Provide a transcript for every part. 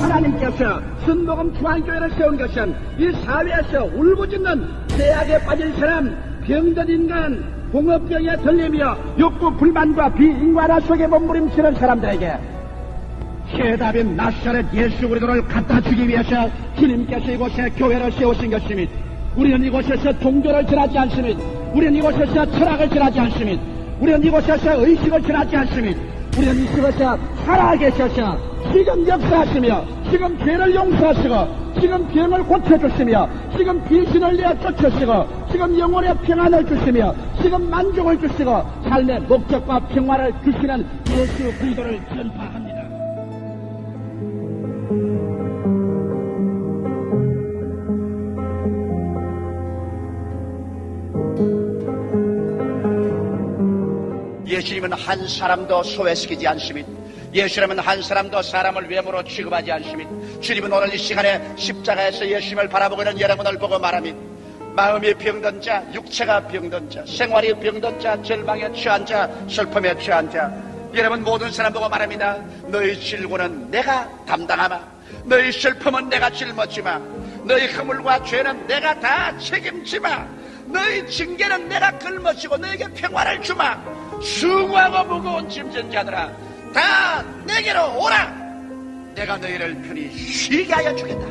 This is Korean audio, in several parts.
하나님께서 순복음 중앙교회를 세운 것은 이 사회에서 울부짖는 죄악에 빠진 사람, 병든 인간, 공업병에 들리며 욕구 불만과 비인간화 속에 몸부림치는 사람들에게 해답인 나사렛 예수 그리스도를 갖다 주기 위해서 주님께서 이곳에 교회를 세우신 것입니다. 우리는 이곳에서 종교를 전하지 않습니다. 우리는 이곳에서 철학을 전하지 않습니다. 우리는 이곳에서 의식을 전하지 않습니다. 우리는 이곳에서 살아계셔서 지금 역사하시며 지금 죄를 용서하시고 지금 병을 고쳐주시며 지금 귀신을 내어 쫓으시고 지금 영혼의 평안을 주시며 지금 만족을 주시고 삶의 목적과 평화를 주시는 예수 그리스도를 전파합니다. 예수님은 한 사람도 소외시키지 않습니다. 예수님은 한 사람도 사람을 외모로 취급하지 않습니다. 주님은 오늘 이 시간에 십자가에서 예수님을 바라보고 있는 여러분을 보고 말합니다. 마음이 병든 자, 육체가 병든 자, 생활이 병든 자, 절망에 취한 자, 슬픔에 취한 자, 여러분 모든 사람 보고 말합니다. 너희 질고는 내가 담당하마. 너희 슬픔은 내가 짊어지마. 너희 허물과 죄는 내가 다 책임지마. 너희 징계는 내가 걸머지고 너에게 평화를 주마. 수고하고 무거운 짐진 자들아 다 내게로 오라! 내가 너희를 편히 쉬게 하여 주겠다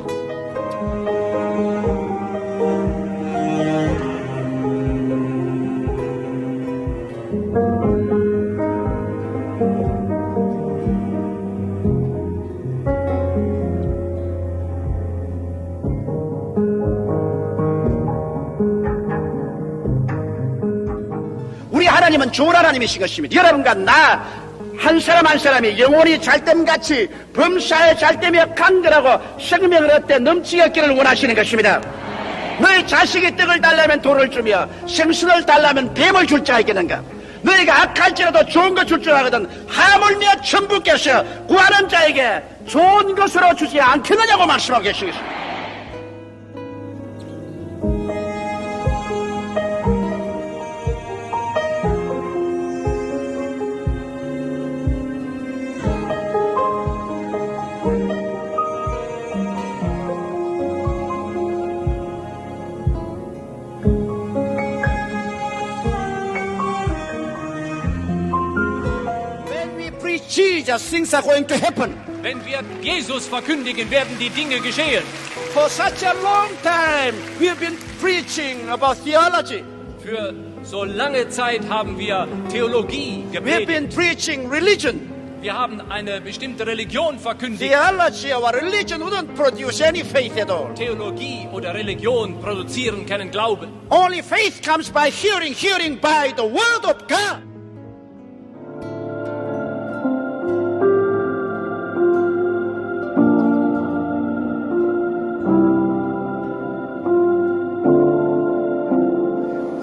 하나님은 좋은 하나님이신 것입니다. 여러분과 나 한 사람 한 사람이 영혼이 잘됨같이 범사에 잘되며 간결하고 생명을 얻되 넘치게 얻기를 원하시는 것입니다. 너희 자식이 떡을 달라면 돌을 주며 생선을 달라면 뱀을 줄 자 있겠는가? 너희가 악할지라도 좋은 것 줄 줄 알거든 하물며 천부께서 구하는 자에게 좋은 것으로 주지 않겠느냐고 말씀하고 계시겠습니다. Jesus, things are going to happen. Wenn wir Jesus verkündigen, werden die Dinge geschehen. For such a long time, we have been preaching about theology. Für so lange Zeit haben wir Theologie gepredigt. been preaching religion. Wir haben eine bestimmte Religion verkündigt. Theology or religion wouldn't produce any faith at all. Theologie oder Religion produzieren keinen Glauben. Only faith comes by hearing, hearing by the word of God.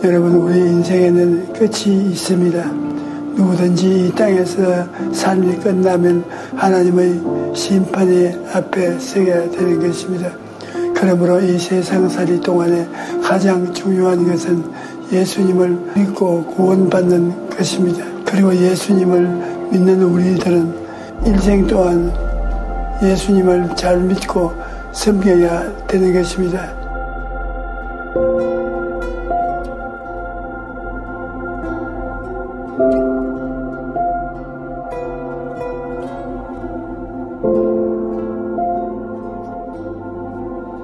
여러분 우리 인생에는 끝이 있습니다. 누구든지 이 땅에서 삶이 끝나면 하나님의 심판의 앞에 서게 되는 것입니다. 그러므로 이 세상살이 동안에 가장 중요한 것은 예수님을 믿고 구원받는 것입니다. 그리고 예수님을 믿는 우리들은 일생 동안 예수님을 잘 믿고 섬겨야 되는 것입니다.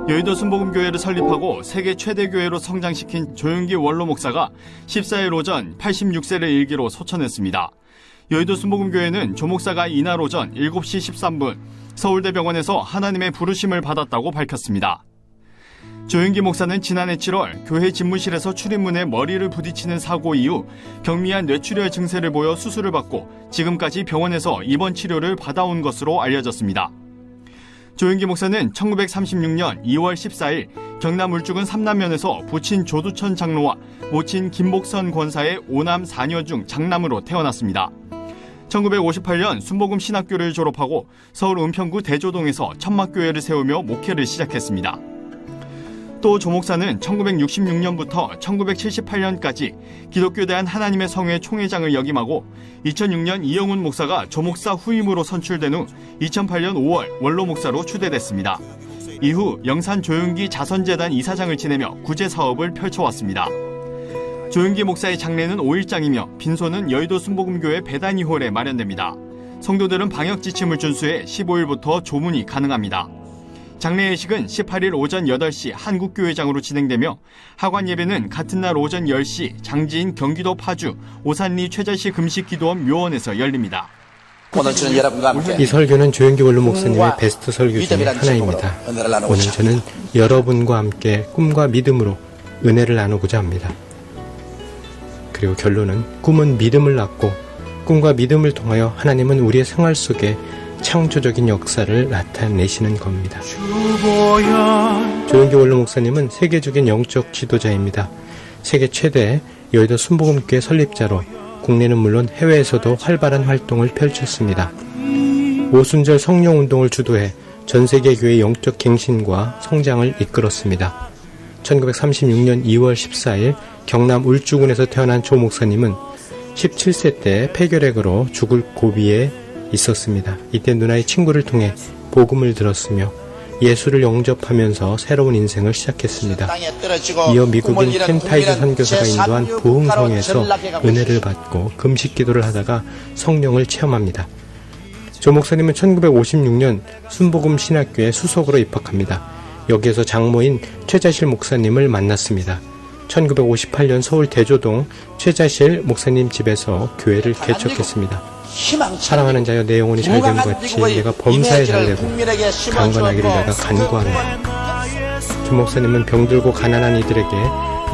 여의도 순복음교회를 설립하고 세계 최대 교회로 성장시킨 조영기 원로 목사가 14일 오전 86세를 일기로 소천했습니다. 여의도 순복음교회는 조 목사가 이날 오전 7시 13분 서울대병원에서 하나님의 부르심을 받았다고 밝혔습니다. 조영기 목사는 지난해 7월 교회 집무실에서 출입문에 머리를 부딪히는 사고 이후 경미한 뇌출혈 증세를 보여 수술을 받고 지금까지 병원에서 입원 치료를 받아온 것으로 알려졌습니다. 조영기 목사는 1936년 2월 14일 경남 울주군 삼남면에서 부친 조두천 장로와 모친 김복선 권사의 오남 4녀 중 장남으로 태어났습니다. 1958년 순복음 신학교를 졸업하고 서울 은평구 대조동에서 천막교회를 세우며 목회를 시작했습니다. 또 조목사는 1966년부터 1978년까지 기독교대한 하나님의 성회 총회장을 역임하고 2006년 이영훈 목사가 조목사 후임으로 선출된 후 2008년 5월 원로 목사로 추대됐습니다. 이후 영산 조용기 자선재단 이사장을 지내며 구제 사업을 펼쳐왔습니다. 조용기 목사의 장례는 5일장이며 빈소는 여의도 순복음교회 배단위홀에 마련됩니다. 성도들은 방역 지침을 준수해 15일부터 조문이 가능합니다. 장례 예식은 18일 오전 8시 한국교회장으로 진행되며 하관 예배는 같은 날 오전 10시 장지인 경기도 파주 오산리 최자시 금식기도원 묘원에서 열립니다. 오늘 저는 여러분과 함께 이 설교는 조영기 원로 목사님의 베스트 설교 중에 믿음이란 하나입니다. 오늘 저는 여러분과 함께 꿈과 믿음으로 은혜를 나누고자 합니다. 그리고 결론은 꿈은 믿음을 낳고 꿈과 믿음을 통하여 하나님은 우리의 생활 속에 창조적인 역사를 나타내시는 겁니다. 조영기 원로 목사님은 세계적인 영적 지도자입니다. 세계 최대 여의도 순복음교회 설립자로 국내는 물론 해외에서도 활발한 활동을 펼쳤습니다. 오순절 성령 운동을 주도해 전 세계 교회 영적 갱신과 성장을 이끌었습니다. 1936년 2월 14일 경남 울주군에서 태어난 조 목사님은 17세 때 폐결핵으로 죽을 고비에 있었습니다. 이때 누나의 친구를 통해 복음을 들었으며 예수를 영접하면서 새로운 인생을 시작했습니다. 이어 미국인 켄타이즈 선교사가 인도한 제3류 부흥성에서 은혜를. 받고 금식 기도를 하다가 성령을 체험합니다. 조 목사님은 1956년 순복음 신학교에 수석으로 입학합니다. 여기에서 장모인 최자실 목사님을 만났습니다. 1958년 서울 대조동 최자실 목사님 집에서 교회를 개척했습니다. 사랑하는 자여 내 영혼이 잘됨 같이 내가 범사에 잘 되고 강건하기를 내가 간구하노라. 주 목사님은 병들고 가난한 이들에게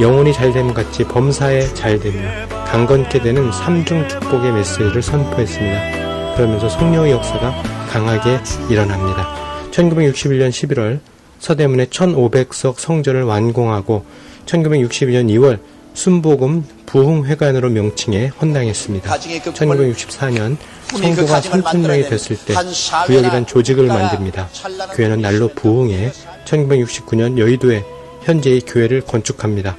영혼이 잘됨 같이 범사에 잘되며 강건케 되는 삼중 축복의 메시지를 선포했습니다. 그러면서 성령의 역사가 강하게 일어납니다. 1961년 11월 서대문의 1500석 성전을 완공하고 1961년 2월 순복음 부흥회관으로 명칭해 헌당했습니다. 가정의 그 꿈을 1964년 꿈이 그 성도가 가정을 3천 명이 만들어내는 됐을 때 구역이란 조직을 만듭니다. 교회는 날로. 부흥해 1969년 여의도에 현재의 교회를 건축합니다.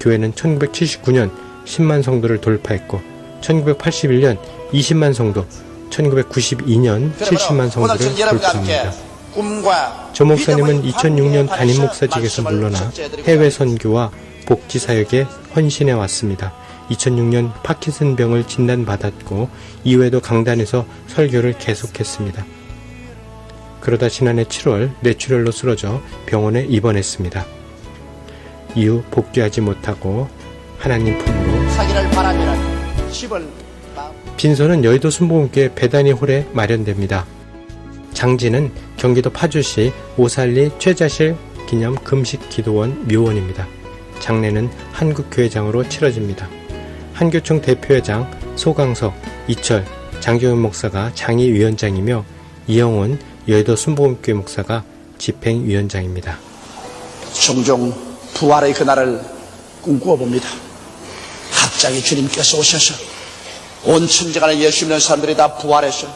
교회는 1979년 10만 성도를 돌파했고 1981년 20만 성도, 1992년 70만 성도를 돌파합니다. 조 목사님은 믿음의 2006년 관계에 담임 목사직에서 물러나 해외 선교와 복지 사역에 헌신해 왔습니다. 2006년 파킨슨병을 진단받았고 이후에도 강단에서 설교를 계속했습니다. 그러다 지난해 7월 뇌출혈로 쓰러져 병원에 입원했습니다. 이후 복귀하지 못하고 하나님 품으로 사기를 바라면 집을 빈소는 여의도 순복음교회 배단위 홀에 마련됩니다. 장지는 경기도 파주시 오살리 최자실 기념 금식 기도원 묘원입니다. 장례는 한국교회장으로 치러집니다. 한교총 대표회장 소강석, 이철, 장경윤 목사가 장의위원장이며 이영훈 여의도 순복음교회 목사가 집행위원장입니다. 종종 부활의 그날을 꿈꾸어 봅니다. 갑자기 주님께서 오셔서 온 천지가 예수 믿는 사람들이 다 부활해서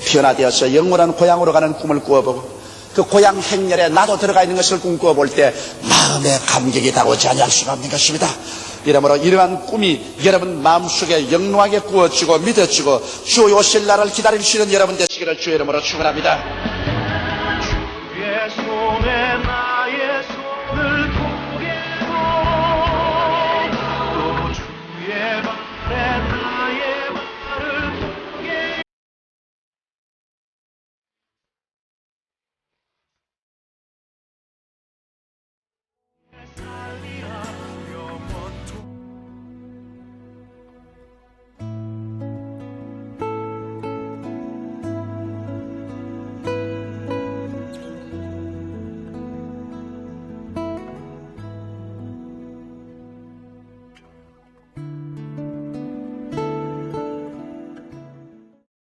변화되어서 영원한 고향으로 가는 꿈을 꾸어보고 그 고향 행렬에 나도 들어가 있는 것을 꿈꾸어 볼때 마음의 감격이 다오지 아니할 수가 없는 것입니다. 이러므로 이러한 꿈이 여러분 마음속에 영롱하게 꾸어지고 믿어지고 주 오실 날을 기다리시는 여러분 되시기를 주의 이름으로 축원합니다.